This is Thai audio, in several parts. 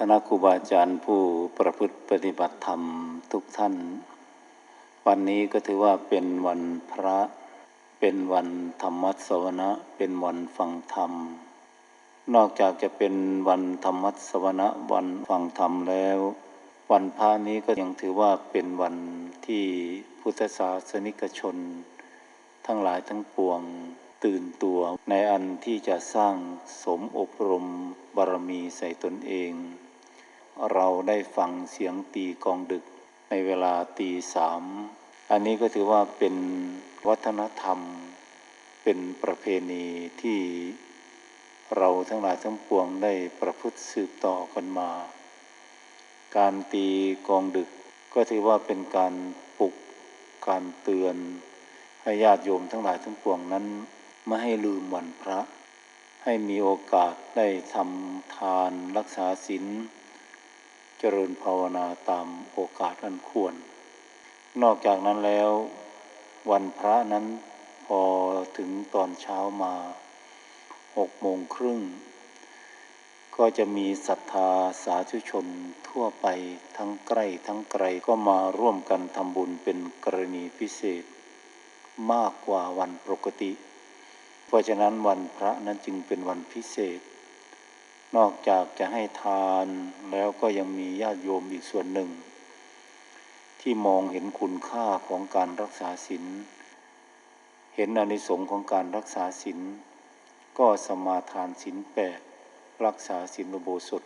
คณะครูบาอาจารย์ผู้ประพฤติปฏิบัติธรรมทุกท่าน วันนี้ก็ถือว่าเป็นวันพระ เป็นวันธรรมสวนะ เป็นวันฟังธรรม นอกจากจะเป็นวันธรรมสวนะวันฟังธรรมแล้ว วันพระนี้ก็ยังถือว่าเป็นวันที่พุทธศาสนิกชน ทั้งหลายทั้งปวงตื่นตัวในอันที่จะสร้างสมอบรมบารมีใส่ตนเอง เราได้ฟังเสียงตีกองดึกในเวลาตีสามอันนี้ก็ถือว่าเป็นวัฒนธรรม เป็นประเพณีที่เราทั้งหลายทั้งปวงได้ประพฤติสืบต่อกันมา การตีกองดึกก็ถือว่าเป็นการปลุกการเตือนให้ญาติโยมทั้งหลายทั้งปวงนั้นไม่ให้ลืมวันพระ ให้มีโอกาสได้ทำทานรักษาศีล เจริญภาวนาตามโอกาสอันควร นอกจากนั้นแล้ว วันพระนั้นพอถึงตอนเช้ามาหกโมงครึ่ง ก็จะมีศรัทธาสาธุชนทั่วไปทั้งใกล้ทั้งไกลก็มาร่วมกันทำบุญเป็นกรณีพิเศษ มากกว่าวันปกติ เพราะฉะนั้นวันพระนั้นจึงเป็นวันพิเศษ นอกจากจะให้ทานแล้วก็ยังมีญาติโยมอีกส่วนหนึ่ง ที่มองเห็นคุณค่าของการรักษาศีลเห็นอนิสงค์ของการรักษาศีลก็สมาทานศีลแปดรักษาศีลอุโบสถ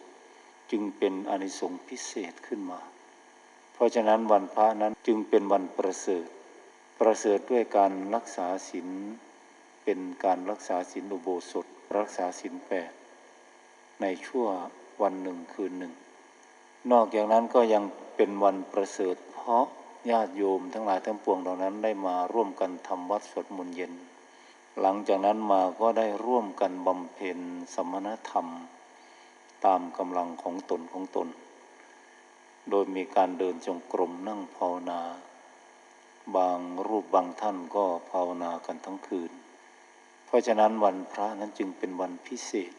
จึงเป็นอนิสงส์พิเศษขึ้นมา เพราะฉะนั้นวันพระนั้นจึงเป็นวันประเสริฐ ประเสริฐด้วยการรักษาศีลเป็นการรักษาศีลอุโบสถ รักษาศีลแปด ในชั่ววันหนึ่งคืนหนึ่ง นอกจากนั้นก็ยังเป็นวันประเสริฐเพราะญาติโยมทั้งหลายทั้งปวงเหล่านั้นได้มาร่วมกันทำวัดสวดมนต์เย็น หลังจากนั้นมาก็ได้ร่วมกันบำเพ็ญสมณธรรม ตามกำลังของตนของตน โดยมีการเดินจงกรมนั่งภาวนา บางรูปบางท่านก็ภาวนากันทั้งคืน เพราะฉะนั้นวันพระนั้นจึงเป็นวันพิเศษ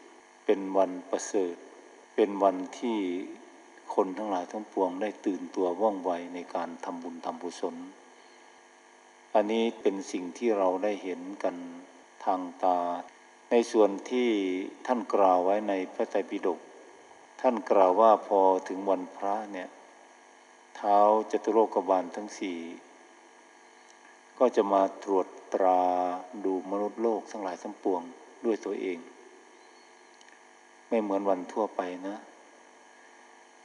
เป็นวันประเสริฐ เป็นวันที่คนทั้งหลายทั้งปวงได้ตื่นตัวว่องไวในการทำบุญทำบุญศลอันนี้เป็นสิ่งที่เราได้เห็นกันทางตา ในส่วนที่ท่านกล่าวไว้ในพระไตรปิฎกท่านกล่าวว่าพอถึงวันพระเนี่ยเท้าจตุโลกบาลทั้งสี่ก็จะมาตรวจตราดูมนุษย์โลกทั้งหลายทั้งปวงด้วยตัวเอง ไม่เหมือนวันทั่วไปนะ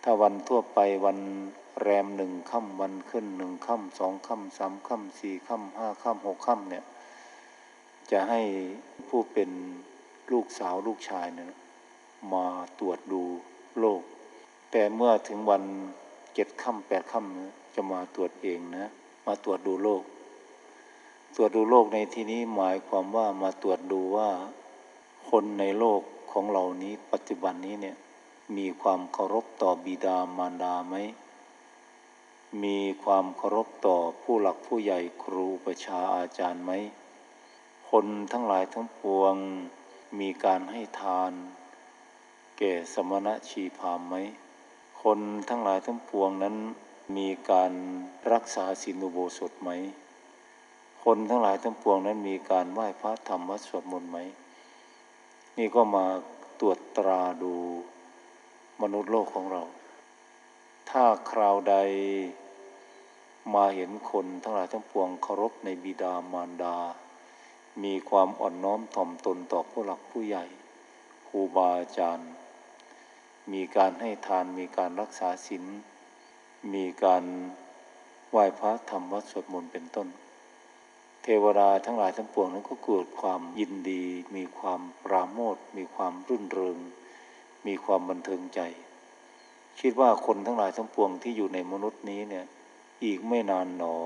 ถ้าวันทั่วไปวันแรมหนึ่งค่ำวันขึ้นหนึ่งค่ำสองค่ำสามค่ำสี่ค่ำห้าค่ำหกค่ำเนี่ย จะให้ผู้เป็นลูกสาวลูกชายเนี่ยมาตรวจดูโลกแต่เมื่อถึงวันเจ็ดค่ำแปดค่ำจะมาตรวจเองนะ มาตรวจดูโลกตรวจดูโลกในที่นี้หมายความว่ามาตรวจดูว่า คนในโลก ของเรานี้ปัจจุบันนี้เนี่ยมีความเคารพต่อบิดามารดาไหม มีความเคารพต่อผู้หลักผู้ใหญ่ครูประชาอาจารย์ไหม คนทั้งหลายทั้งปวงมีการให้ทาน แก่สมณะชีพามไหม คนทั้งหลายทั้งปวงนั้นมีการรักษาศีลอุโบสถไหม คนทั้งหลายทั้งปวงนั้นมีการไหว้พระธรรมวัดสวดมนต์ไหม นี่ก็มาตรวจตราดูมนุษย์โลกของเรา ถ้าคราวใดมาเห็นคนทั้งหลายทั้งปวงเคารพในบิดามารดา มีความอ่อนน้อมถ่อมตนต่อผู้หลักผู้ใหญ่ครูบาอาจารย์ มีการให้ทานมีการรักษาศีลมีการไหว้พระธรรมวัดสวดมนต์เป็นต้น เทวดาทั้งหลายทั้งปวงนั้นก็เกิดความยินดี มีความปราโมทมีความรื่นเริง มีความบันเทิงใจ คิดว่าคนทั้งหลายทั้งปวงที่อยู่ในมนุษย์นี้เนี่ยอีกไม่นานหนอ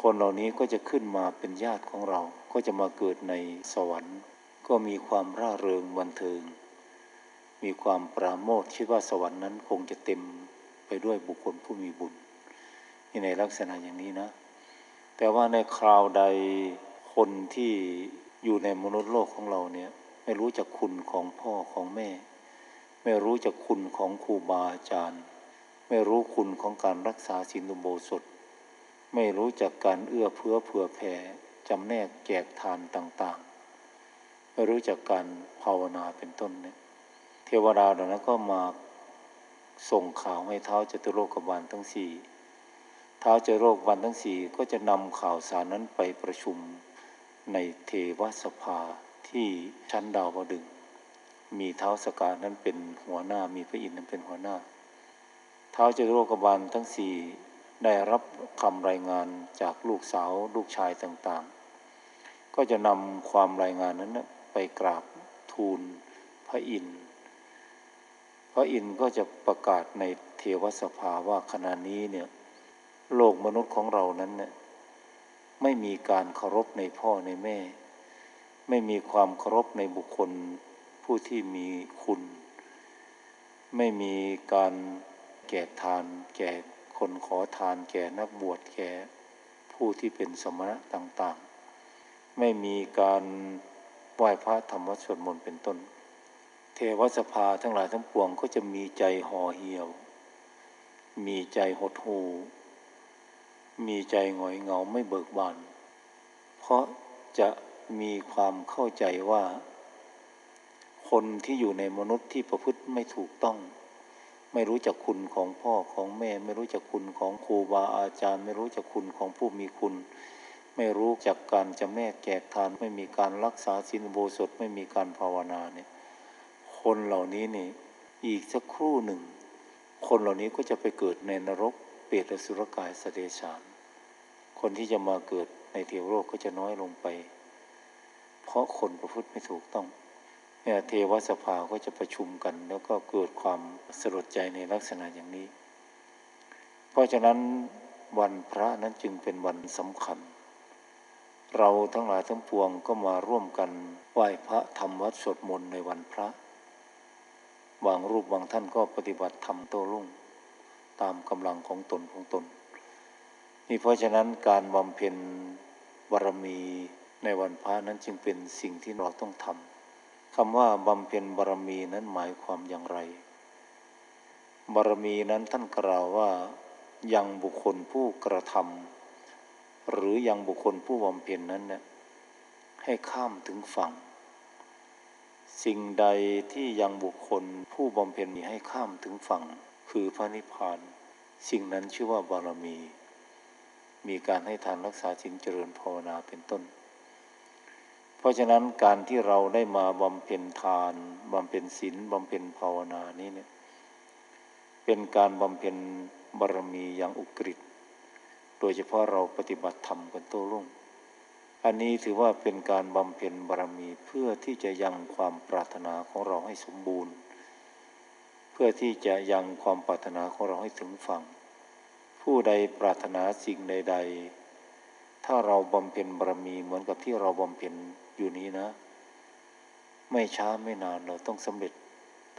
คนเหล่านี้ก็จะขึ้นมาเป็นญาติของเรา ก็จะมาเกิดในสวรรค์ ก็มีความร่าเริงบันเทิง มีความปราโมทคิดว่าสวรรค์นั้นคงจะเต็มไปด้วยบุคคลผู้มีบุญในลักษณะอย่างนี้นะ แต่ว่าในคราวใดคนที่อยู่ในมนุษย์โลกของเราเนี่ยไม่รู้จักคุณของพ่อของแม่ ไม่รู้จักคุณของครูบาอาจารย์ ไม่รู้คุณของการรักษาศีลุโบสถไม่รู้จักการเอื้อเฟื้อเผื่อแผ่จำแนกแจกทานต่างๆ ไม่รู้จักการภาวนาเป็นต้นเนี่ยเทวดาเหล่านั้นก็มาส่งข่าวให้เท้าจตุโลกบาลทั้งสี่ ท้าวจโลกบาลทั้งสี่ก็จะนำข่าวสารนั้นไปประชุมในเทวสภาที่ชั้นดาวดึง มีเท้าสกานั้นเป็นหัวหน้ามีพระอินทร์นั้นเป็นหัวหน้า เท้าเจโลกบาลทั้งสี่ได้รับคำรายงานจากลูกสาวลูกชายต่างๆ ก็จะนำความรายงานนั้นไปกราบทูลพระอินทร์พระอินทร์ก็จะประกาศในเทวสภาว่าขณะนี้เนี่ย โลกมนุษย์ของเรานั้นเนี่ยไม่มีการเคารพในพ่อในแม่ ไม่มีความเคารพในบุคคลผู้ที่มีคุณ ไม่มีการแก่ทาน แก่คนขอทาน แก่นักบวชแก่ผู้ที่เป็นสมณะต่างๆ ไม่มีการไหว้พระธรรมวัดสวดมนต์เป็นต้น เทวสภาทั้งหลายทั้งปวงก็จะมีใจห่อเหี่ยว มีใจหดหู่ มีใจหงอยเหงาไม่เบิกบาน เพราะจะมีความเข้าใจว่า คนที่อยู่ในมนุษย์ที่ประพฤติไม่ถูกต้อง ไม่รู้จักคุณของพ่อของแม่ ไม่รู้จักคุณของครูบาอาจารย์ ไม่รู้จักคุณของผู้มีคุณ ไม่รู้จักการจำแนกแจกทาน ไม่มีการรักษาศีลโบสถไม่มีการภาวนาเนี่ยคนเหล่านี้นี่อีกสักครู่หนึ่ง คนเหล่านี้ก็จะไปเกิดในนรกเปรตอสุรกายสเดชาน คนที่จะมาเกิดในเทวโลกก็จะน้อยลงไป เพราะคนประพฤติไม่ถูกต้องเนี่ยเทวสภาก็จะประชุมกัน แล้วก็เกิดความสลดใจในลักษณะอย่างนี้ เพราะฉะนั้นวันพระนั้นจึงเป็นวันสำคัญ เราทั้งหลายทั้งปวงก็มาร่วมกันไหว้พระทำวัดสวดมนต์ในวันพระ บางรูปบางท่านก็ปฏิบัติธรรมโตรุ่ง ตามกำลังของตนของตน นี่เพราะฉะนั้นการบำเพ็ญบารมีในวันพระนั้นจึงเป็นสิ่งที่เราต้องทำคำว่าบำเพ็ญบารมีนั้นหมายความอย่างไร บารมีนั้นท่านกล่าวว่ายังบุคคลผู้กระทำหรือยังบุคคลผู้บำเพ็ญนั้นเนี่ยให้ข้ามถึงฝั่ง สิ่งใดที่ยังบุคคลผู้บำเพ็ญนี้ให้ข้ามถึงฝั่ง คือพระนิพพาน สิ่งนั้นชื่อว่าบารมี มีการให้ทานรักษาศีลเจริญภาวนาเป็นต้น เพราะฉะนั้นการที่เราได้มาบำเพ็ญทานบำเพ็ญศีลบำเพ็ญภาวนานี้เนี่ยเป็นการบำเพ็ญบารมีอย่างอุกฤษโดยเฉพาะเราปฏิบัติธรรมกันโตลุ่งอันนี้ถือว่าเป็นการบำเพ็ญบารมีเพื่อที่จะยังความปรารถนาของเราให้สมบูรณ์ เพื่อที่จะยังความปรารถนาของเราให้ถึงฝั่ง ผู้ใดปรารถนาสิ่งใด ๆ ถ้าเราบำเพ็ญบารมีเหมือนกับที่เราบำเพ็ญอยู่นี้นะ ไม่ช้าไม่นานเราต้องสำเร็จ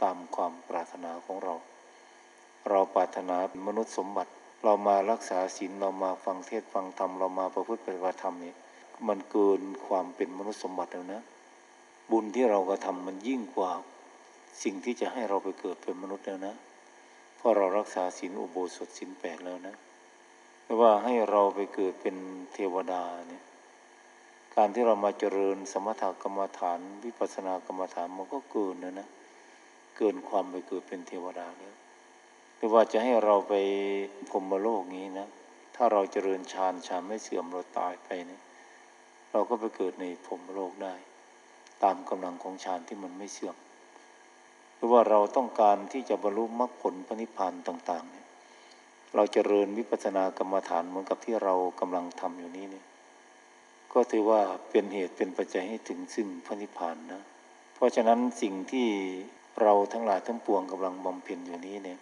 ตามความปรารถนาของเรา เราปรารถนามนุษย์สมบัติ เรามารักษาศีลเรามาฟังเทศฟังธรรมเรามาประพฤติปฏิบัติธรรมนี่มันเกินความเป็นมนุษย์สมบัติแล้วนะ บุญที่เรากระทำมันยิ่งกว่า สิ่งที่จะให้เราไปเกิดเป็นมนุษย์แล้วนะ ราะเรารักษาศีลอุโบสถศีลแปดแล้วนะไม่ว่าให้เราไปเกิดเป็นเทวดาเนี่ย การที่เรามาเจริญสมถกรรมฐานวิปัสสนากรรมฐานมันก็เกินนะนะ เกินความไปเกิดเป็นเทวดาแล้วไม่ว่าจะให้เราไปพรมโลกนี้นะ ถ้าเราเจริญฌานฌานไม่เสื่อมเราตายไปเนี่ย เราก็ไปเกิดในพรมโลกได้ ตามกำลังของฌานที่มันไม่เสื่อม รือว่าเราต้องการที่จะบรรลุมรรคผลพระนิพพานต่างๆเนี่ยเราจเจริญวิปัสสนากรรมฐานเหมือนกับที่เรากำลังทำอยู่นี้เนี่ยก็ถือว่าเป็นเหตุเป็นปัจจัยให้ถึงซึ่งพระนิพพานนะ เพราะฉะนั้นสิ่งที่เราทั้งหลายทั้งปวงกำลังบำเพ็ญอยู่นี้เนี่ย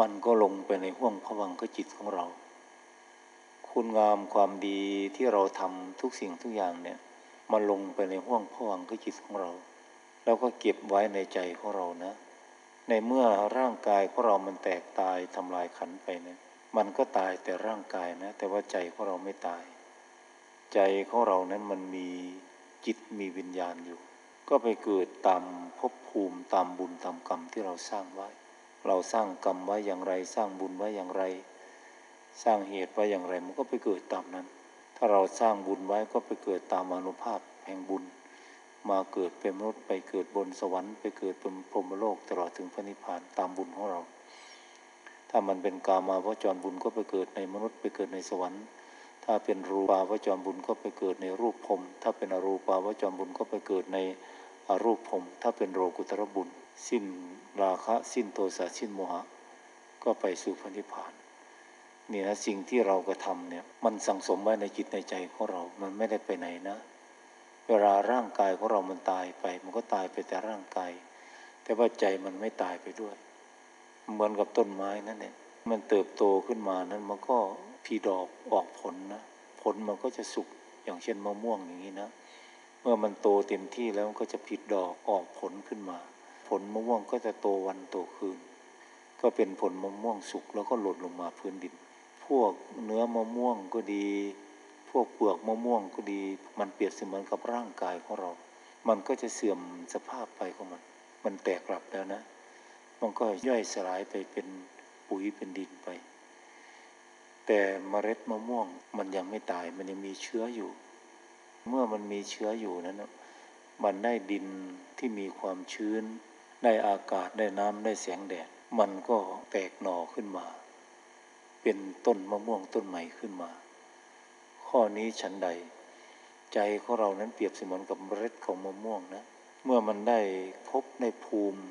มันก็ลงไปในห้วงพวังคจิตของเรา คุณงามความดีที่เราทำทุกสิ่งทุกอย่างเนี่ยมันลงไปในห้วงพวังคจิตของเรา แล้วก็เก็บไว้ในใจของเรานะ ในเมื่อร่างกายของเรามันแตกตายทำลายขันไปเนี่ยมันก็ตายแต่ร่างกายนะ แต่ว่าใจของเราไม่ตาย ใจของเรานั้นมันมีจิตมีวิญญาณอยู่ ก็ไปเกิดตามภพภูมิตามบุญตามกรรมที่เราสร้างไว้ เราสร้างกรรมไว้อย่างไร สร้างบุญไว้อย่างไร สร้างเหตุไว้อย่างไร มันก็ไปเกิดตามนั้น ถ้าเราสร้างบุญไว้ก็ไปเกิดตามอนุภาพแห่งบุญ มาเกิดเป็นมนุษย์ไปเกิดบนสวรรค์ไปเกิดเป็นพรหมโลกตลอดถึงพระนิพพานตามบุญของเรา ถ้ามันเป็นกามาวจรบุญก็ไปเกิดในมนุษย์ไปเกิดในสวรรค์ ถ้าเป็นรูปาวจรบุญก็ไปเกิดในรูปพรหมถ้าเป็นอรูปาวจรบุญก็ไปเกิดในอรูปพรหมถ้าเป็นโรกุตรบุญ สิ้นราคะสิ้นโทสะสิ้นโมหะ ก็ไปสู่พระนิพพานเนี่นะสิ่งที่เรากระทำเนี่ยมันสังสมไว้ในจิตในใจของเรา มันไม่ได้ไปไหนนะ เวลาร่างกายของเรามันตายไป มันก็ตายไปแต่ร่างกาย แต่ว่าใจมันไม่ตายไปด้วย เหมือนกับต้นไม้นั่นเองมันเติบโตขึ้นมานั้นมันก็พีดอกออกผลนะผลมันก็จะสุกอย่างเช่นมะม่วงอย่างนี้นะเมื่อมันโตเต็มที่แล้วมันก็จะผิดดอกออกผลขึ้นมา ผลมะม่วงก็จะโตวันโตคืน ก็เป็นผลมะม่วงสุกแล้วก็หล่นลงมาพื้นดิน พวกเนื้อมะม่วงก็ดี พวกเปลือกมะม่วงก็ดี มันเปรียบเสมือนกับร่างกายของเรา มันก็จะเสื่อมสภาพไปของมัน มันแตกกลับแล้วนะ มันก็ย่อยสลายไปเป็นปุ๋ยเป็นดินไป แต่เมล็ดมะม่วงมันยังไม่ตาย มันยังมีเชื้ออยู่ เมื่อมันมีเชื้ออยู่นั้นมันได้ดินที่มีความชื้น ได้อากาศได้น้ำได้แสงแดด มันก็แตกหน่อขึ้นมา เป็นต้นมะม่วงต้นใหม่ขึ้นมา ข้อนี้ฉันใด ใจของเรานั้นเปรียบเสมือนกับเมล็ดของมะม่วงนะเมื่อมันได้พบในภูมิ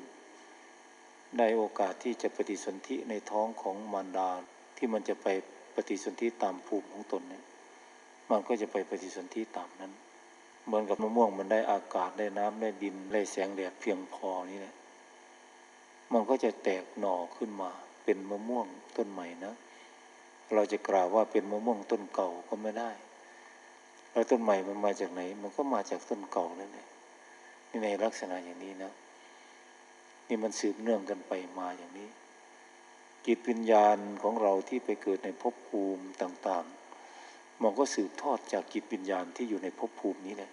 ได้โอกาสที่จะปฏิสนธิในท้องของมารดาที่มันจะไปปฏิสนธิตามภูมิของตนเนี่ยมันก็จะไปปฏิสนธิตามนั้น เหมือนกับมะม่วงมันได้อากาศได้น้ำได้ดินได้แสงแดดเพียงพอนี่แหละมันก็จะแตกหน่อขึ้นมาเป็นมะม่วงต้นใหม่นะ เราจะกล่าวว่าเป็นมะม่วงต้นเก่าก็ไม่ได้ แล้วต้นใหม่มันมาจากไหน มันก็มาจากต้นเก่านั่นเองนี่ในลักษณะอย่างนี้นะนี่มันสืบเนื่องกันไปมาอย่างนี้ จิตวิญญาณของเราที่ไปเกิดในภพภูมิต่าง ๆ มันก็สืบทอดจากจิตวิญญาณที่อยู่ในภพภูมินี้แหละ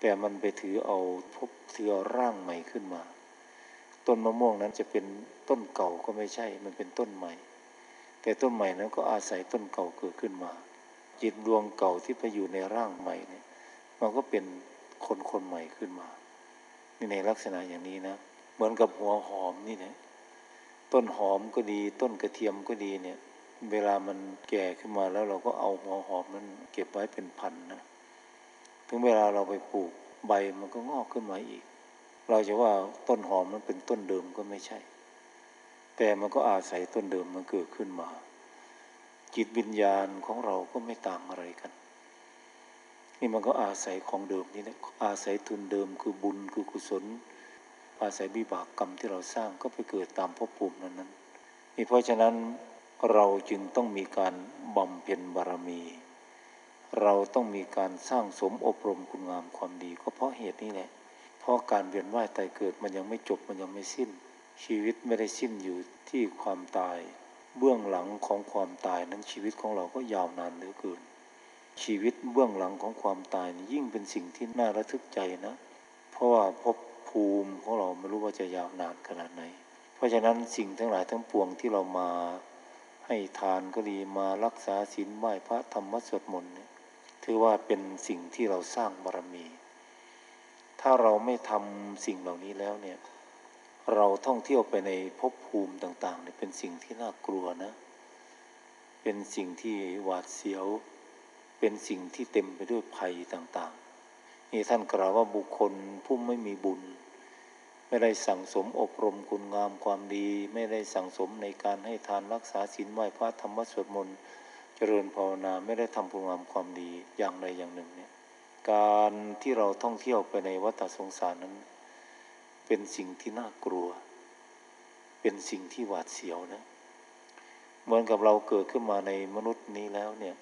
แต่มันไปถือเอาภพถือเอาร่างใหม่ขึ้นมา ต้นมะม่วงนั้นจะเป็นต้นเก่าก็ไม่ใช่ มันเป็นต้นใหม่ แต่ต้นใหม่นั้นก็อาศัยต้นเก่าเกิดขึ้นมา จิตดวงเก่าที่ไปอยู่ในร่างใหม่เนี่ยมันก็เป็นคนคนใหม่ขึ้นมา นี่ในลักษณะอย่างนี้นะ เหมือนกับหัวหอมนี่เนี่ยต้นหอมก็ดี ต้นกระเทียมก็ดีเนี่ย เวลามันแก่ขึ้นมาแล้วเราก็เอาหัวหอมนั้นเก็บไว้เป็นพันนะถึงเวลาเราไปปลูกใบมันก็งอกขึ้นมาอีก เราจะว่าต้นหอมมันเป็นต้นเดิมก็ไม่ใช่ แต่มันก็อาศัยต้นเดิมมันเกิดขึ้นมา จิตวิญญาณของเราก็ไม่ต่างอะไรกัน นี่มันก็อาศัยของเดิมนี่แหละอาศัยทุนเดิมคือบุญคือกุศล อาศัยวิบากกรรมที่เราสร้างก็ไปเกิดตามภพภูมินั้นนั้นนี่เพราะฉะนั้นเราจึงต้องมีการบำเพ็ญบารมี เราต้องมีการสร้างสมอบรมคุณงามความดี ก็เพราะเหตุนี้แหละเพราะการเวียนว่ายตายเกิดมันยังไม่จบมันยังไม่สิ้น ชีวิตไม่ได้สิ้นอยู่ที่ความตาย เบื้องหลังของความตายนั้นชีวิตของเราก็ยาวนานเหลือเกิน ชีวิตเบื้องหลังของความตายยิ่งเป็นสิ่งที่น่าระทึกใจนะ เพราะว่าภพภูมิของเราไม่รู้ว่าจะยาวนานขนาดไหน เพราะฉะนั้นสิ่งทั้งหลายทั้งปวงที่เรามาให้ทานก็ดีมารักษาศีลไหว้พระธรรมสวดมนต์เนี่ยถือว่าเป็นสิ่งที่เราสร้างบารมี ถ้าเราไม่ทำสิ่งเหล่านี้แล้วเนี่ย เราท่องเที่ยวไปในภพภูมิต่างๆเนี่ยเป็นสิ่งที่น่ากลัวนะ เป็นสิ่งที่หวาดเสียว เป็นสิ่งที่เต็มไปด้วยภัยต่างๆ นี่ท่านกล่าวว่าบุคคลผู้ไม่มีบุญ ไม่ได้สั่งสมอบรมคุณงามความดี ไม่ได้สั่งสมในการให้ทานรักษาศีลไหว้พระธรรมสวดมนต์เจริญภาวนาไม่ได้ทำคุณงามความดีอย่างใดอย่างหนึ่งเนี่ยการที่เราท่องเที่ยวไปในวัฏสงสารนั้น เป็นสิ่งที่น่ากลัว เป็นสิ่งที่หวาดเสียวนะ เหมือนกับเราเกิดขึ้นมาในมนุษย์นี้แล้วเนี่ย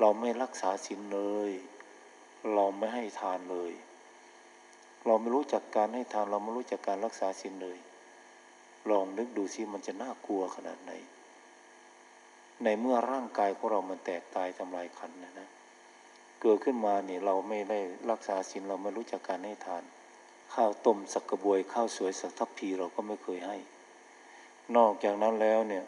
เราไม่รักษาศีลเลย เราไม่ให้ทานเลย เราไม่รู้จักการให้ทาน เราไม่รู้จักการรักษาศีลเลย ลองนึกดูสิมันจะน่ากลัวขนาดไหน ในเมื่อร่างกายของเรามันแตกตายทำลายขันนะนะ เกิดขึ้นมาเนี่ยเราไม่ได้รักษาศีลเราไม่รู้จักการให้ทาน ข้าวต้มสักกระบวยข้าวสวยสักทัพพีเราก็ไม่เคยให้ นอกจากนั้นแล้วเนี่ย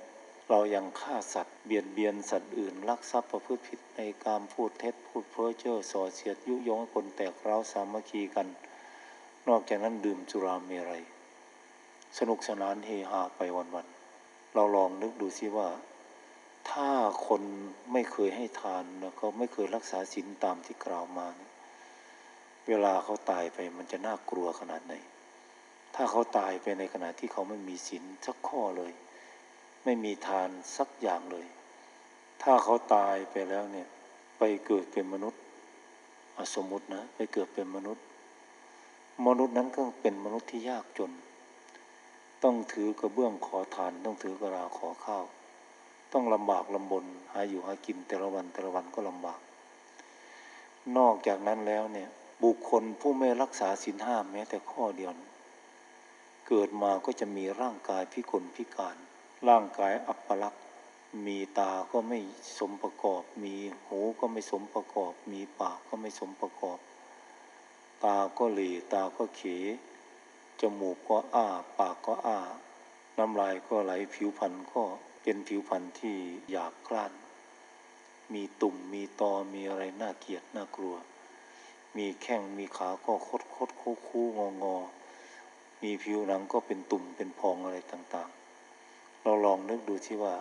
เรายังฆ่าสัตว์เบียดเบียนสัตว์อื่นลักทรัพย์ประพฤติผิดในการพูดเท็จพูดเพ้อเจ้อส่อเสียดยุยงให้คนแตกร้าวสามัคคีกัน นอกจากนั้นดื่มสุราเมรัยสนุกสนานเฮฮาไปวันๆเราลองนึกดูซิว่า ถ้าคนไม่เคยให้ทานแล้วก็ไม่เคยรักษาศีลตามที่กล่าวมาเนี่ย เวลาเขาตายไปมันจะน่ากลัวขนาดไหน ถ้าเขาตายไปในขณะที่เขาไม่มีศีลสักข้อเลย ไม่มีทานสักอย่างเลย ถ้าเขาตายไปแล้วเนี่ยไปเกิดเป็นมนุษย์สมมตินะไปเกิดเป็นมนุษย์ มนุษย์นั้นก็เป็นมนุษย์ที่ยากจน ต้องถือกระเบื้องขอทานต้องถือกระลาขอข้าว ต้องลำบากลำบนหาอยู่หากินแต่ละวันแต่ละวันก็ลำบาก นอกจากนั้นแล้วเนี่ย บุคคลผู้ไม่รักษาศีลห้าแม้แต่ข้อเดียวนะเกิดมาก็จะมีร่างกายพิกลพิการ ร่างกายอัปลักษณ์มีตาก็ไม่สมประกอบ มีหูก็ไม่สมประกอบ มีปากก็ไม่สมประกอบ ตาก็เหลตาก็เขจมูกก็อ้า ปากก็อ้า น้ำลายก็ไหลผิวพรรณก็เป็นผิวพรรณที่หยาบกร้าน มีตุ่มมีตอมีอะไรน่าเกลียดน่ากลัว มีแข้งมีขาก็คดคดคูคูงองอมีผิวหนังก็เป็นตุ่มเป็นพองอะไรต่างๆ เราลองนึกดูที่ว่า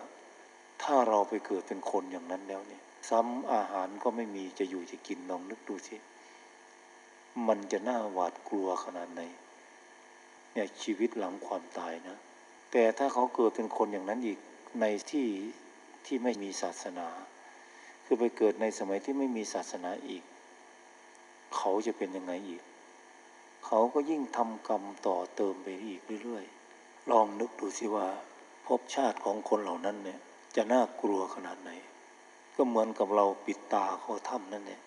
ถ้าเราไปเกิดเป็นคนอย่างนั้นแล้วเนี่ย ซ้ำอาหารก็ไม่มีจะอยู่จะกินลองนึกดูสิมันจะน่าหวาดกลัวขนาดไหนเนี่ยชีวิตหลังความตายนะ แต่ถ้าเขาเกิดเป็นคนอย่างนั้นอีกในที่ที่ไม่มีศาสนา คือไปเกิดในสมัยที่ไม่มีศาสนาอีก เขาจะเป็นยังไงอีก เขาก็ยิ่งทำกรรมต่อเติมไปอีกเรื่อยๆ ลองนึกดูสิว่าภพชาติของคนเหล่านั้นเนี่ยจะน่ากลัวขนาดไหน ก็เหมือนกับเราปิดตาเข้าถ้ำนั่นเนี่ย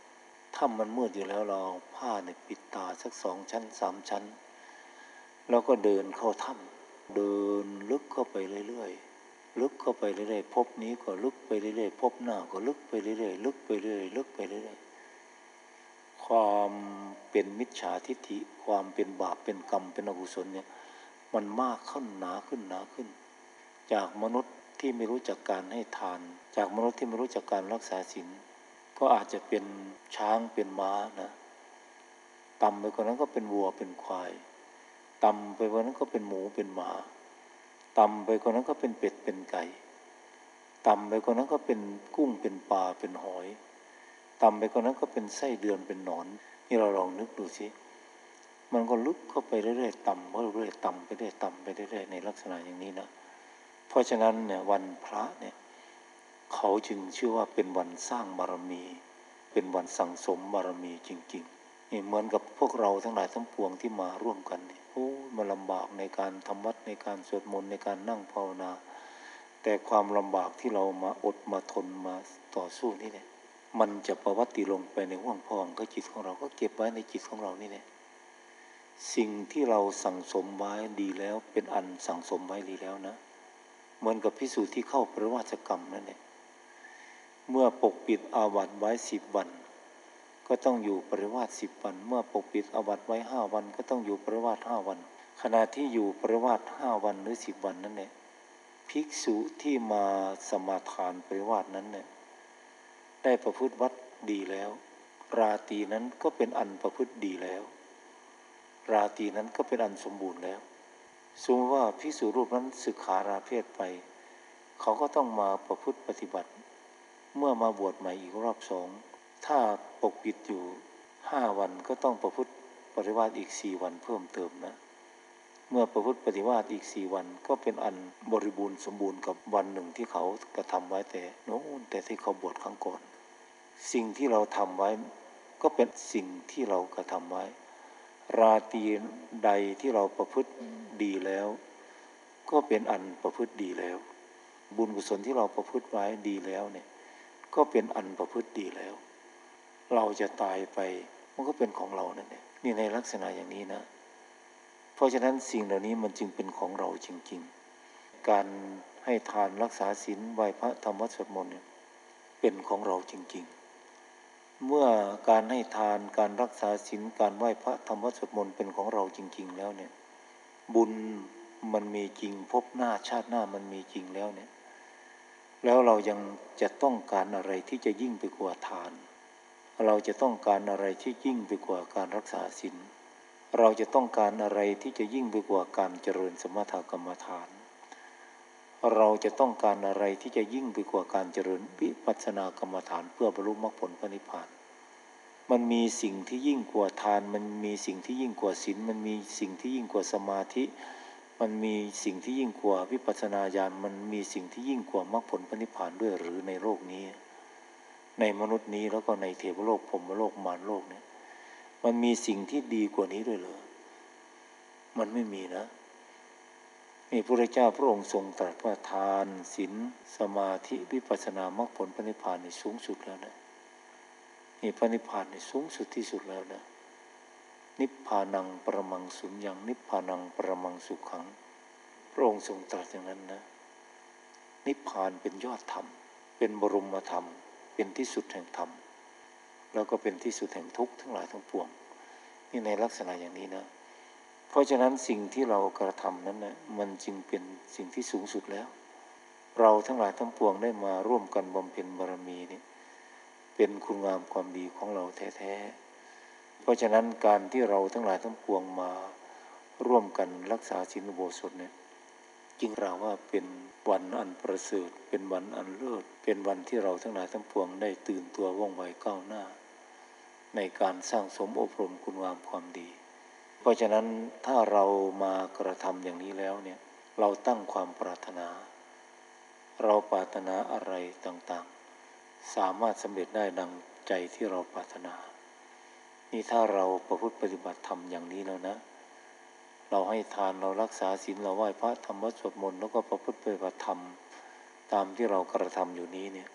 ถ้ำมันมืดอยู่แล้วเราเอาผ้าเนี่ยปิดตาสักสองชั้นสามชั้น แล้วก็เดินเข้าถ้ำเดินลึกเข้าไปเรื่อยๆลึกเข้าไปเรื่อยๆ พบนี้ก็ลึกไปเรื่อยๆ พบหน้าก็ลึกไปเรื่อยๆ ลึกไปเรื่อยๆ ลึกไปเรื่อยๆ ความเป็นมิจฉาทิฏฐิ ความเป็นบาปเป็นกรรมเป็นอกุศลเนี่ยมันมากขึ้นหนาขึ้นหนาขึ้น จากมนุษย์ที่ไม่รู้จักการให้ทาน จากมนุษย์ที่ไม่รู้จักการรักษาศีลก็อาจจะเป็นช้างเป็นม้านะต่ำไปกว่านั้นก็เป็นวัวเป็นควายต่ำไปกว่านั้นก็เป็นหมูเป็นหมาต่ำไปกว่านั้นก็เป็นเป็ดเป็นไก่ต่ำไปกว่านั้นก็เป็นกุ้งเป็นปลาเป็นหอย ต่ำไปกว่านั้นก็เป็นไส้เดือนเป็นหนอน นี่เราลองนึกดูสิมันก็ลึกเข้าไปเรื่อยๆต่ำเรื่อยๆต่ำไปเรื่อยๆต่ำไปเรื่อยๆในลักษณะอย่างนี้นะเพราะฉะนั้นเนี่ยวันพระเนี่ยเขาจึงชื่อว่าเป็นวันสร้างบารมี เป็นวันสั่งสมบารมีจริงๆนี่เหมือนกับพวกเราทั้งหลายทั้งปวงที่มาร่วมกันโอ้มันลำบากในการทำวัดในการสวดมนต์ในการนั่งภาวนา แต่ความลำบากที่เรามาอดมาทนมาต่อสู้นี่เนี่ย มันจะประวัติลงไปในห่วงพองก็จิตของเราก็เก็บไว้ในจิตของเรานี่เนี่ยสิ่งที่เราสั่งสมไว้ดีแล้วเป็นอันสั่งสมไว้ดีแล้วนะเหมือนกับพิสูจน์ที่เข้าประวัติกรรมนั่นเองเมื่อปกปิดอาวัตไว้สิบวัน ก็ต้องอยู่ปริวาสสิบวัน เมื่อปกปิดอาวัตไว้ห้าวัน ก็ต้องอยู่ปริวาสห้าวัน ขณะที่อยู่ปริวาสห้าวันหรือสิบวันนั่นเองภิกษุที่มาสมาทานปริวาสนั้นเนี่ย ได้ประพฤติวัดดีแล้ว ราตีนั้นก็เป็นอันประพฤติดีแล้ว ราตีนั้นก็เป็นอันสมบูรณ์แล้วสมมติว่าภิกษุรูปนั้นศึกขาราเพศไป เขาก็ต้องมาประพฤติปฏิบัติ เมื่อมาบวชใหม่อีกรอบสองถ้าปกปิดอยู่ห้าวันก็ต้องประพฤติปฏิบัติอีกสี่วันเพิ่มเติมนะ เมื่อประพฤติปฏิบัติอีกสี่วันก็เป็นอันบริบูรณ์สมบูรณ์กับวันหนึ่งที่เขากระทำไว้แต่โน้นแต่ที่เขาบวชครั้งก่อน สิ่งที่เราทำไว้ ก็เป็นสิ่งที่เรากระทำไว้ ราตรีใดที่เราประพฤติดีแล้ว ก็เป็นอันประพฤติดีแล้ว บุญกุศลที่เราประพฤติไว้ดีแล้วเนี่ยก็เป็นอันประพฤติดีแล้ว เราจะตายไปมันก็เป็นของเรานั่นเองนี่ในลักษณะอย่างนี้นะ เพราะฉะนั้นสิ่งเหล่านี้มันจึงเป็นของเราจริง ๆ การให้ทานรักษาศีลไหวพระธรรมวัดสวดมนต์เนี่ยเป็นของเราจริง ๆ เมื่อการให้ทานการรักษาศีลการไหว้พระธรรมวัดสวดมนต์เป็นของเราจริง ๆ แล้วเนี่ย บุญมันมีจริงพบหน้าชาติหน้ามันมีจริงแล้วเนี่ย แล้วเรายังจะต้องการอะไรที่จะยิ่งไปกว่าทาน เราจะต้องการอะไรที่ยิ่งไปกว่าการรักษาศีลเราจะต้องการอะไรที่จะยิ่งไปกว่าการเจริญสมถกรรมฐาน เราจะต้องการอะไรที่จะยิ่งไปกว่าการเจริญวิปัสสนากรรมฐานเพื่อบรรลุมรรคผลพระนิพพาน มันมีสิ่งที่ยิ่งกว่าทาน มันมีสิ่งที่ยิ่งกว่าศีล มันมีสิ่งที่ยิ่งกว่าสมาธิ มันมีสิ่งที่ยิ่งกว่าวิปัสสนาญาณ มันมีสิ่งที่ยิ่งกว่ามรรคผลพระนิพพานด้วยหรือในโลกนี้ ในมนุษย์นี้แล้วก็ในเทวโลกพรมโลกมารโลกเนี่ย มันมีสิ่งที่ดีกว่านี้ด้วยเหรอ มันไม่มีนะ มีพระเจ้าพระองค์ทรงตรัสว่าทานศีลสมาธิวิปัสสนามรรคผลพระนิพพานในสูงสุดแล้วนะนี่พระนิพพานในสูงสุดที่สุดแล้วนะนิพพานังประมังสุญญังนิพพานังประมังสุขขัง พระองค์ทรงตรัสอย่างนั้นนะ นิพพานเป็นยอดธรรม เป็นบรมธรรม เป็นที่สุดแห่งธรรม แล้วก็เป็นที่สุดแห่งทุกข์ทั้งหลายทั้งปวง นี่ในลักษณะอย่างนี้นะ เพราะฉะนั้นสิ่งที่เรากระทำนั้นนะมันจึงเป็นสิ่งที่สูงสุดแล้ว เราทั้งหลายทั้งปวงได้มาร่วมกันบำเพ็ญบารมีนี่เป็นคุณงามความดีของเราแท้ๆ เพราะฉะนั้นการที่เราทั้งหลายทั้งปวงมาร่วมกันรักษาศีลอุโบสถเนี่ยจึงเราว่าเป็นวันอันประเสริฐเป็นวันอันเลิศเป็นวันที่เราทั้งหลายทั้งปวงได้ตื่นตัวว่องไวก้าวหน้า ในการสร้างสมอบรมคุณงามความดี เพราะฉะนั้นถ้าเรามากระทำอย่างนี้แล้วเนี่ยเราตั้งความปรารถนา เราปรารถนาอะไรต่างๆ สามารถสำเร็จได้ดังใจที่เราปรารถนา นี่ถ้าเราประพฤติปฏิบัติธรรมอย่างนี้แล้วนะ เราให้ทานเรารักษาศีลเราไหว้พระธรรมวัดสวดมนต์แล้วก็ประพฤติปฏิบัติธรรมตามที่เรากระทำอยู่นี้เนี่ย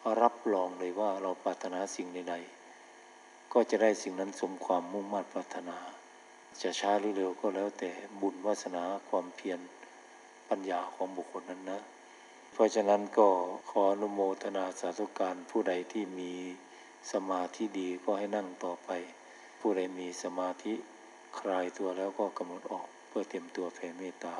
ก็รับรองเลยว่าเราปรารถนาสิ่งใดๆก็จะได้สิ่งนั้นสมความมุ่งมั่นปรารถนา จะช้าหรือเร็วก็แล้วแต่บุญวาสนาความเพียรปัญญาของบุคคลนั้นนะ เพราะฉะนั้นก็ขออนุโมทนาสาธุการผู้ใดที่มีสมาธิดีก็ให้นั่งต่อไป ผู้ใดมีสมาธิคลายตัวแล้วก็กำหนดออกเพื่อเตรียมตัวแผ่เมตตา